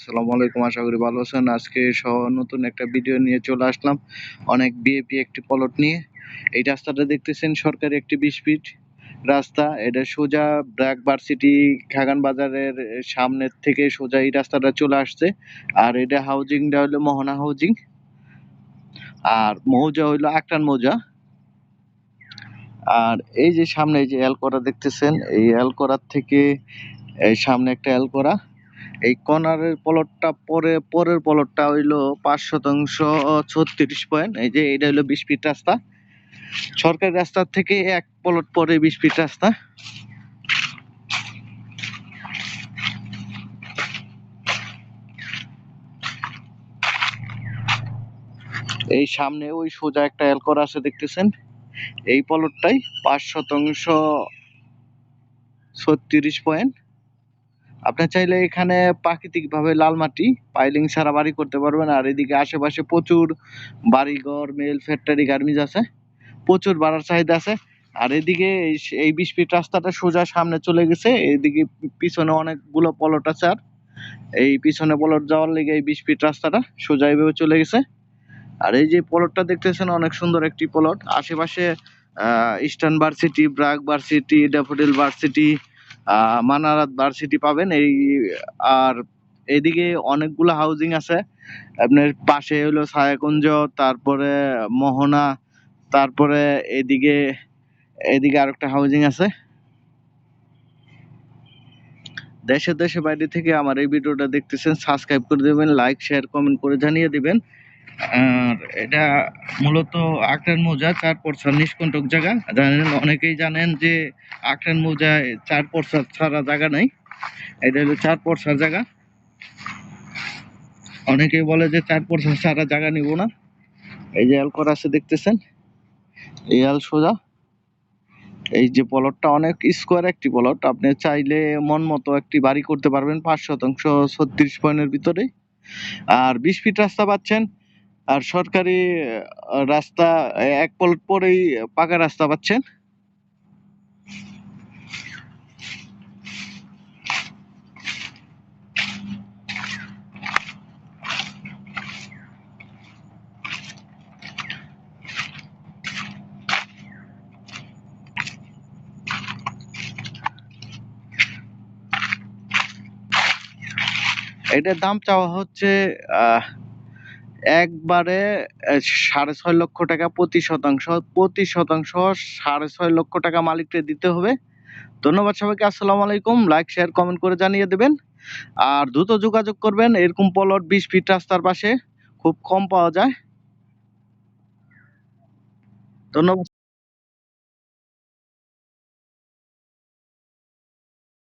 আসসালামু আলাইকুম, আশা করি ভালো আছেন। আজকে সহ নতুন একটা ভিডিও নিয়ে চলে আসলাম। অনেক বিএপি একটি প্লট নিয়ে। এই রাস্তাটা দেখতেছেন সরকারি একটি বিশ ফিট রাস্তা। এটা সোজা ব্র্যাক ভার্সিটি খাগান বাজারের সামনের থেকে সোজা এই রাস্তাটা চলে আসছে। আর এটা হাউজিংটা হলো মোহনা হাউজিং। আর মৌজা হইল আকরান মৌজা। আর এই যে সামনে এই যে এলকরা দেখতেছেন, এই এলকরার থেকে এই সামনে একটা এলকরা। এই কর্নারের প্লটটা পরে, পরের প্লটটা হইল পাঁচ শতাংশ ছত্রিশ পয়েন্ট এই যে এটা হইল বিশ ফিট রাস্তা। সরকারি রাস্তার থেকে এক প্লট পরে বিশ ফিট রাস্তা। এই সামনে ওই সোজা একটা এলকর আছে দেখতেছেন? এই প্লটটাই পাঁচ শতাংশ ছত্রিশ পয়েন্ট আপনি চাইলে এখানে প্রাকৃতিক ভাবে লাল মাটি, পাইলিং ছাড়া বাড়ি করতে পারবেন। আর এদিকে আশেপাশে প্রচুর বাড়িঘর, মেল, ফ্যাক্টরি, গার্মেন্টস আছে। প্রচুর বাড়ার চাহিদা আছে। আর এদিকে এই- বিশ ফিট রাস্তাটা সোজা সামনে চলে গেছে। এদিকে পিছনে অনেকগুলো পলট আছে আর। এই পিছনে পলট যাওয়ার লেগে এই বিশ ফিট রাস্তাটা সোজা এইভাবে চলে গেছে। আর এই যে পলটটা দেখতেছেন, অনেক সুন্দর একটি পলট আশেপাশে Eastern varsity BRAC varsity Daffodil varsity Manarat varsity পাবেন। এই, আর এদিকে অনেকগুলো হাউজিং আছে। আপনার পাশে হলো ছায়াকুঞ্জ, তারপরে মোহনা, তারপরে এদিকে এদিকে আরেকটা হাউজিং আছে। দেশে দেশে বাইরে থেকে আমার এই ভিডিওটা দেখতেছেন সাবস্ক্রাইব করে দেবেন লাইক শেয়ার কমেন্ট করে জানিয়ে দিবেন। আর এটা মূলত আকরান মৌজা, চার পরসার নিষ্কণ্টক জায়গা। জানেন, অনেকেই জানেন যে আকরান মৌজায় চার পরসার ছাড়া জায়গা নাই। এটা হলো চার পরসার জায়গা। অনেকেই বলে যে চার পরসার ছাড়া জায়গা নিব না। এই যে এল করা আছে দেখতেছেন? এই এল সোজা। এই যে প্লটটা অনেক স্কোয়ার একটি প্লট আপনি চাইলে মন মতো একটি বাড়ি করতে পারবেন, পাঁচ শতাংশ ছত্রিশ পয়েন্টের ভিতরে আর বিশ ফিট রাস্তা পাচ্ছেন। আর সরকারি রাস্তা এক প্লট পরেই পাকা রাস্তা পাচ্ছেন? এটার দাম চাওয়া হচ্ছে আহ, একবারে সাড়ে ছয় লক্ষ টাকা প্রতি শতাংশ প্রতি শতাংশ সাড়ে ছয় লক্ষ টাকা মালিককে দিতে হবে। ধন্যবাদ সবাইকে, আসসালামু আলাইকুম। লাইক শেয়ার কমেন্ট করে জানিয়ে দেবেন। আর দ্রুত যোগাযোগ করবেন, এরকম পলট বিশ ফিট রাস্তার পাশে। খুব কম পাওয়া যায়। ধন্যবাদ।